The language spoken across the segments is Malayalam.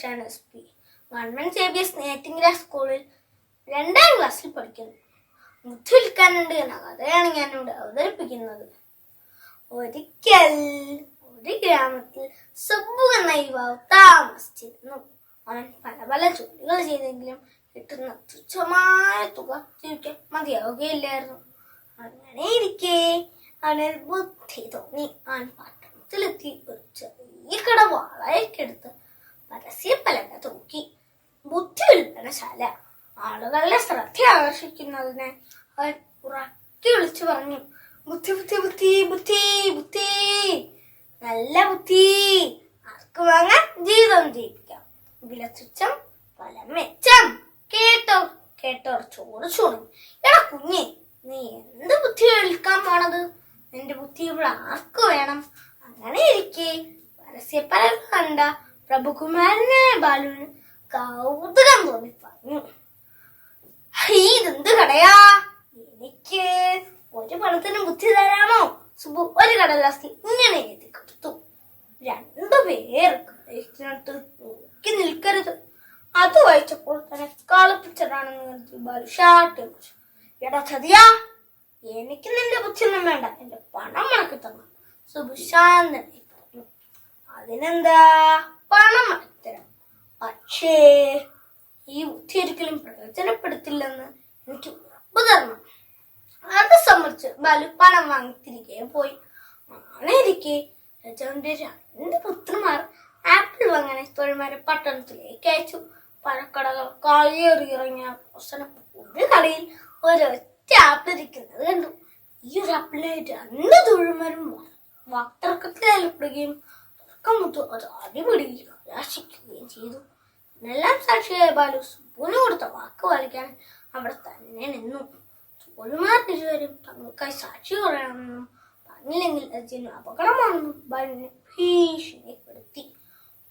Krishnan S P government C B S സ്കൂളിൽ രണ്ടാം ക്ലാസ്സിൽ പഠിക്കുന്നു. ബുദ്ധി വിൽക്കാനുണ്ട് എന്ന കഥയാണ് ഞാനിവിടെ അവതരിപ്പിക്കുന്നത്. ഒരിക്കൽ ഒരു ഗ്രാമത്തിൽ സുബ്ബു എന്ന യുവാവ് താമസിച്ചിരുന്നു. അവൻ പല പല ജോലികൾ ചെയ്തെങ്കിലും കിട്ടുന്ന തുച്ഛമായ തുക ജീവിക്കാൻ മതിയാവുകയില്ലായിരുന്നു. അങ്ങനെ ഇരിക്കെ അവനൊരു ബുദ്ധി തോന്നി. അവൻ പട്ടണത്തിലെത്തി. ഒരു ചെറിയ കട വാടകയ്ക്കെടുത്ത് പരസ്യ പലക തൂക്കി ബുദ്ധി വിൽപ്പനശാല ആളുകളുടെ ശ്രദ്ധ ആകർഷിക്കുന്നതിന് അവൻ ഉറക്കി വിളിച്ചു പറഞ്ഞു ബുദ്ധി ബുദ്ധി ബുദ്ധി ബുദ്ധി ബുദ്ധി. നല്ല ബുദ്ധി. ആർക്ക് വാങ്ങാൻ ജീവിതം ജീവിക്കാം? വിലച്ചുച്ചം ഫലം മെച്ചം. കേട്ടോ കേട്ടോർ ചോറ് ചോറി എടാ കുഞ്ഞെ നീ എന്ത് ബുദ്ധി വിൽക്കാൻ പോണത്? നിന്റെ ബുദ്ധി ഇവിടെ ആർക്ക് വേണം? അങ്ങനെ ഇരിക്കേ. പരസ്യപ്പലക കണ്ട പ്രഭുകുമാരനെ ബാലുവിന് കൗതുകം തോന്നി പറഞ്ഞു "ഹൈ, ഇതെന്ത് കടയാ? എനിക്ക് ഒരു പണത്തിന് ബുദ്ധി തരാമോ? സുബു ഒരു കടലാസ്തി ഇങ്ങനെ എഴുതി കൊടുത്തു. രണ്ടുപേർ കടയ്ക്കകത്ത് നോക്കി നിൽക്കരുത്. അത് വായിച്ചപ്പോൾ തന്നെ കളിപ്പിച്ചതാണെന്ന് കരുതി ബാലു ഷാട്ട് വിളിച്ചു എടാ ചതിയാ എനിക്ക് നിന്റെ ബുദ്ധിയൊന്നും വേണ്ട. എന്റെ പണം മടക്കി തന്നു. സുബു ശാന്തനായി പറഞ്ഞു. അതിനെന്താ? പണം തരാം പക്ഷേ ഈ ബുദ്ധി ഒരിക്കലും പ്രയോജനപ്പെടുത്തില്ലെന്ന് എനിക്ക് ഉറപ്പ് തരണം അത് സമ്മതിച്ച് ബാലു പണം വാങ്ങി തിരികെ പോയി. അങ്ങനെ ഇരിക്കെ രജാവിന്റെ രണ്ട് പുത്രന്മാർ ആപ്പിൾ വാങ്ങാൻ തൊഴിൽമാരെ പട്ടണത്തിലേക്ക് അയച്ചു. പഴക്കടകൾ കളിയേറി ഇറങ്ങിയ അവസരം ഒരു കടയിൽ ഒരൊറ്റ ആപ്പിൾ ഇരിക്കുന്നത് കണ്ടു. ഈ ഒരു ആപ്പിളിനെ രണ്ട് തൊഴിൽമാരും വക്തർക്കത്തിൽ ഏർപ്പെടുകയും തർക്കമുത്തു അത് അടിപിടിയിൽ കലാശിക്കുകയും ചെയ്തു എല്ലാം സാക്ഷിയായ ബാലു സുബുന് കൊടുത്ത വാക്ക് പാലിക്കാൻ അവിടെ തന്നെ നിന്നു തോഴുമാർ ഇരുവരും തങ്ങൾക്കായി സാക്ഷി പറയണമെന്നും പറഞ്ഞില്ലെങ്കിൽ അതിന് അപകടമാണെന്നും ബാലുവിനെ ഭീഷണിപ്പെടുത്തി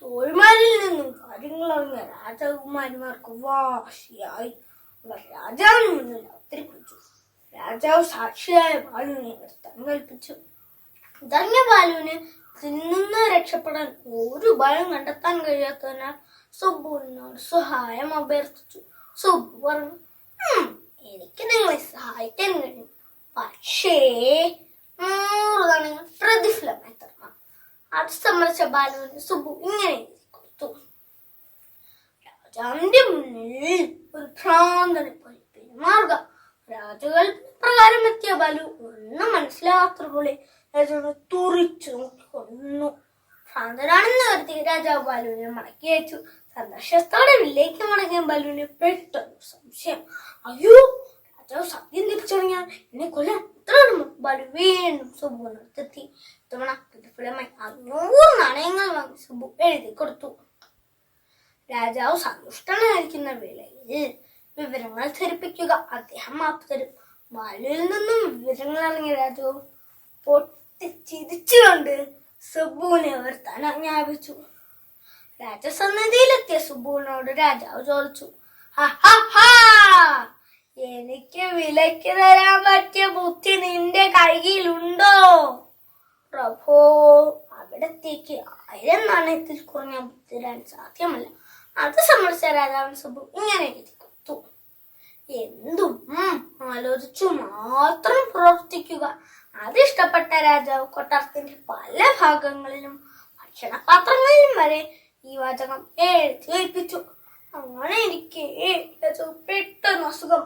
തോഴുമാരിൽ നിന്നും കാര്യങ്ങൾ അറിഞ്ഞ രാജകുമാരിമാർക്ക് വാശിയായി അവർ രാജാവിന് മുന്നിൽ അവതരിപ്പിച്ചു രാജാവ് സാക്ഷിയായ ബാലുവിനെ നിർത്താൻ കൽപ്പിച്ചു ഇതറിഞ്ഞ ബാലുവിന് തിന്നുന്ന രക്ഷപ്പെടാൻ ഒരു ഭയം കണ്ടെത്താൻ കഴിയാത്തതിനാൽ സുബുവിനോട് സഹായം അഭ്യർത്ഥിച്ചു. സുബു പറഞ്ഞു എനിക്ക് നിങ്ങളെ സഹായിക്കാൻ കഴിയും. പക്ഷേ നൂറ് തവണ പ്രതിഫലമായി തരണം അത് സമ്മതിച്ച ബാലുവിന് സുബു ഇങ്ങനെ കൊടുത്തു രാജാവിന്റെ മുന്നിൽ ഒരു ഭ്രാന്തനെ പോലെ പെരുമാറുക. രാജകൾ പ്രകാരം എത്തിയ ബാലു ഒന്നും മനസ്സിലാകാത്ത പോലെ രാജാവിനെ തുറിച്ചു നോക്കി കൊന്നു. ഭ്രാന്തനാണെന്ന് കരുതി രാജാവ് ബാലുവിനെ മടക്കി അയച്ചു. സന്തോഷത്തോടെ വില്ലേക്ക് മടങ്ങിയ ബാലുവിനെ പെട്ടെന്ന് സംശയം. അയ്യോ രാജാവ് സത്യം തിരിച്ചറിഞ്ഞാൽ എന്നെ കൊല്ലാൻ ഉത്തരവിടുന്നു ബാലു വീണ്ടും സുബുവിനടുത്തെത്തി ഇത്തവണ പ്രതിഫലമായി അഞ്ഞൂറ് നാണയങ്ങൾ വാങ്ങി സുബു എഴുതി കൊടുത്തു. രാജാവ് സന്തുഷ്ടനായിരിക്കുന്ന വേളയിൽ വിവരങ്ങൾ ധരിപ്പിക്കുക അദ്ദേഹം മാപ്പ് തരും. ബാലുവിൽ നിന്നും വിവരങ്ങൾ അറിഞ്ഞ രാജു പൊട്ടിച്ചിരിച്ചുകൊണ്ട് സുബുവിനെ അവർ ആജ്ഞാപിച്ചു രാജസന്നിധിയിലെത്തിയ സുബുവിനോട് രാജാവ് ചോദിച്ചു "ഹ, ഹ, ഹ! എനിക്ക് വിലയ്ക്ക് തരാൻ പറ്റിയ ബുദ്ധി നിന്റെ കയ്യിലുണ്ടോ? പ്രഭോ അവിടത്തേക്ക് ആയിരം നാണയത്തിൽ കുറഞ്ഞ ബുദ്ധി തരാൻ സാധ്യമല്ല. അത് സമ്മതിച്ച രാജാവൻ സുബു. ഇങ്ങനെ എഴുതി. ആലോചിച്ചു മാത്രം പ്രവർത്തിക്കുക. അതിഷ്ടപ്പെട്ട രാജാവ് കൊട്ടാരത്തിന്റെ പല ഭാഗങ്ങളിലും ഭക്ഷണപാത്രങ്ങളിലും വരെ ഈ വാചകം എഴുതി ഏൽപ്പിച്ചു അങ്ങനെ രാജാവ് പെട്ടെന്ന് അസുഖം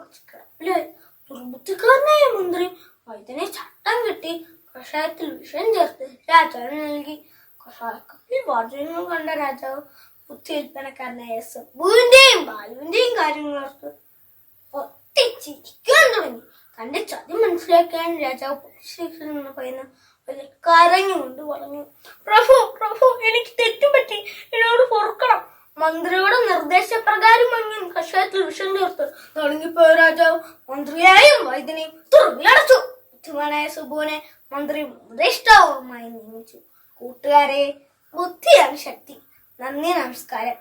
ദുർബുദ്ധിക്കാരനായ മന്ത്രി വൈദ്യനെ ചട്ടം കെട്ടി കഷായത്തിൽ വിഷം ചേർത്ത് രാജാവിന് നൽകി. കഷായക്കപ്പിൽ വാചകങ്ങൾ കണ്ട രാജാവ് ബുദ്ധി വിൽപ്പനക്കാരനായ സബുവിന്റെയും ബാലുവിന്റെയും കാര്യങ്ങൾക്ക് ഒത്തിച്ചിരിക്കും തന്റെ ചതി മനസ്സിലാക്കാൻ രാജാവ് പോലീസ് നിന്ന് പറയുന്ന കരഞ്ഞു കരഞ്ഞുകൊണ്ട് പറഞ്ഞു പ്രഭു പ്രഭു എനിക്ക് തെറ്റുപറ്റി. എന്നോട് പൊറുക്കണം. മന്ത്രിയുടെ നിർദ്ദേശപ്രകാരം മഞ്ഞും കഷായത്തിൽ വിഷം ചേർത്ത്. തുടങ്ങിപ്പോയ രാജാവ് മന്ത്രിയായും വൈദ്യനെയും തുറവിലടച്ചു ബുദ്ധിമാനായ സുബുവിനെ മന്ത്രി ഉപദേഷ്ടാവുമായി നിയമിച്ചു. കൂട്ടുകാരെ ബുദ്ധിയാണ് ശക്തി. നന്ദി നമസ്കാരം.